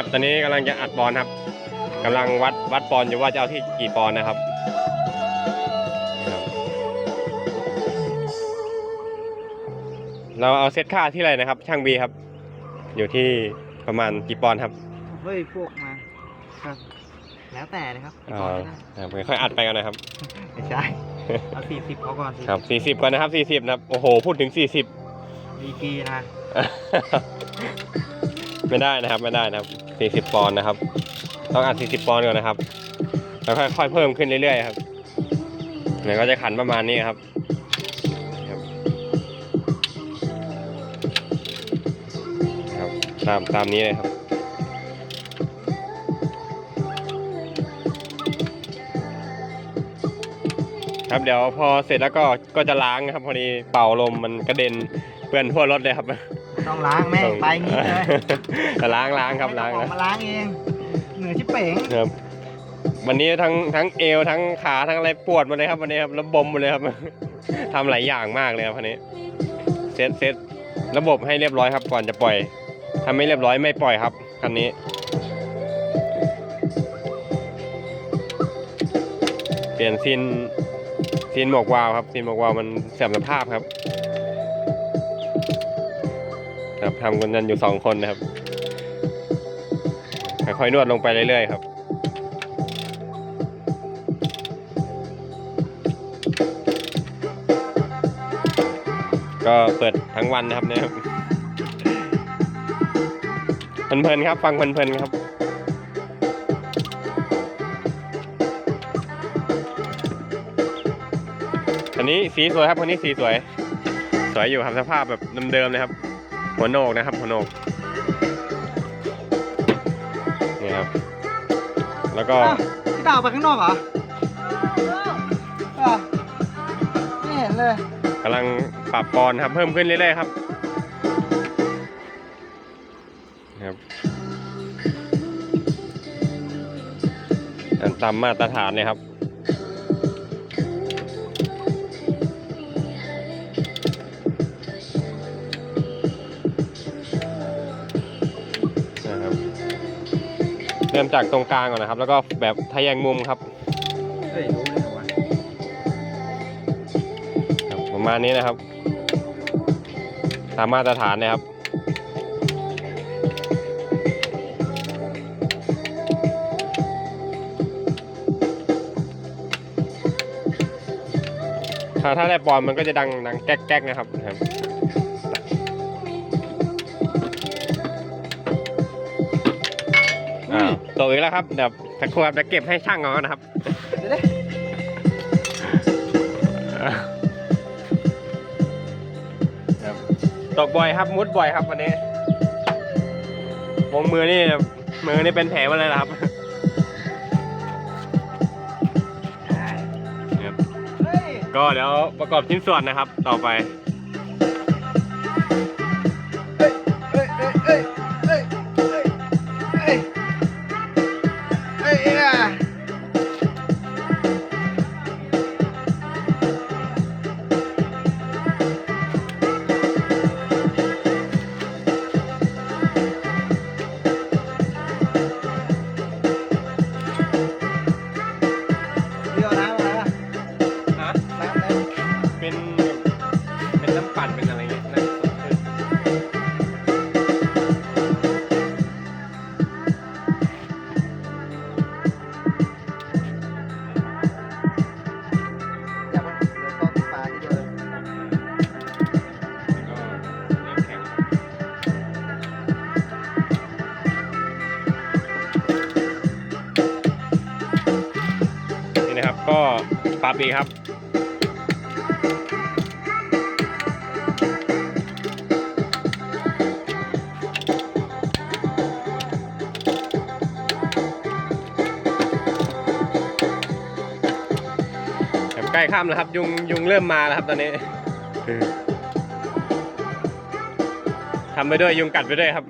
ครับ ตอนนี้กำลังจะอัดปอนด์ครับกำลังวัดวัดปอนด์อยู่ว่าจะเอาที่กี่ปอนด์นะครับครับเราเอาเซตค่าที่ไรนะครับ ช่างบีครับ อยู่ที่ประมาณกี่ปอนด์ครับเฮ้ยพวกมาครับ แล้วแต่เลยครับอ๋ก่ออนนะครับค่อยๆอัดไปกันนะครับไม่ใช่เอาสี่สิบเขาก่อนสิครับสี่สิบก่อนนะครับสี่สิบนะครับ โอ้โห พูดถึงสี่สิบดีกรีนะ ไม่ได้นะครับไม่ได้นะครับสี่สิบ40 ปอนด์นะครับ ต้องอัดสี่สิบปอนด์ก่อนนะครับ แล้วค่อยๆเพิ่มขึ้นเรื่อยๆครับเนี่ยก็จะขันประมาณนี้ครับครับครับตามตามนี้เลยครับครับเดี๋ยวพอเสร็จแล้วก็ก็จะล้างนะครับ พอดีเป่าลมมันกระเด็นเปื้อนทั่วรถเลยครับ ต้องล้างแม่งไปงี้เลยล้างล้างครับล้างให้นะเจ้ของมาล้างเอง เหนื่อยชิบเป๋งครับ วันนี้ทั้งทั้งเอวทั้งขาทั้งอะไรปวดหมดเลยครับวันนี้ครับระบมหมดเลยครับ ทำหลายอย่างมากเลยครับวันนี้เซตเซตระบบให้เรียบร้อยครับ ก่อนจะปล่อยถ้าไม่เรียบร้อยไม่ปล่อยครับคันนี้ เปลี่ยนซีนซีนหมวกวาล์วครับซีนหมวกวาล์วมันเสื่อมสภาพครับ ครับทำกันกันอยู่สองคนนะครับค่อยๆนวดลงไปเรื่อยๆครับก็เปิดทั้งวันนะครับเนี่ยครับเพลินๆครับ ฟังเพลินๆครับ อันนี้สีสวยครับคนนี้สีสวย สวยอยู่ครับสภาพแบบเดิมๆเลยครับ หัวโหนกนะครับหัวโหนกนี่ครับ แล้วก็อ้าวพี่ดาวไปข้างนอกเหรออ้าวไม่เห็นเลย กำลังปรับปอนด์ครับ เพิ่มขึ้นเรื่อยๆครับนะครับอันตามมาตรฐานเลยครับนะครับ ริ่มจากตรงกลางก่อนนะครับ แล้วก็แบบทะแยงมุมครับเฮ้ยรู้เลยเหรอวะครับประมาณนี้นะครับ ตามมาตรฐานนะครับ ถ้าถ้าได้ปอนมันก็จะดังดังแก๊กแก๊กนะครับนะครับ ตกอีกแล้วครับเดี๋ยวสักครู่ครับจะเก็บให้ช่างก่อนนะครับตกบ่อยครับมุดบ่อยครับวันนี้วงมือนี่มือนี่เป็นแผลมาเลยนะครับก็เดี๋ยวประกอบชิ้นส่วนนะครับ ต่อไป ปรับอีกครับครับ ใกล้ค่ำแล้วครับ ยุงยุงเริ่มมาแล้วครับตอนนี้ทำไปด้วยยุงกัดไปด้วยครับ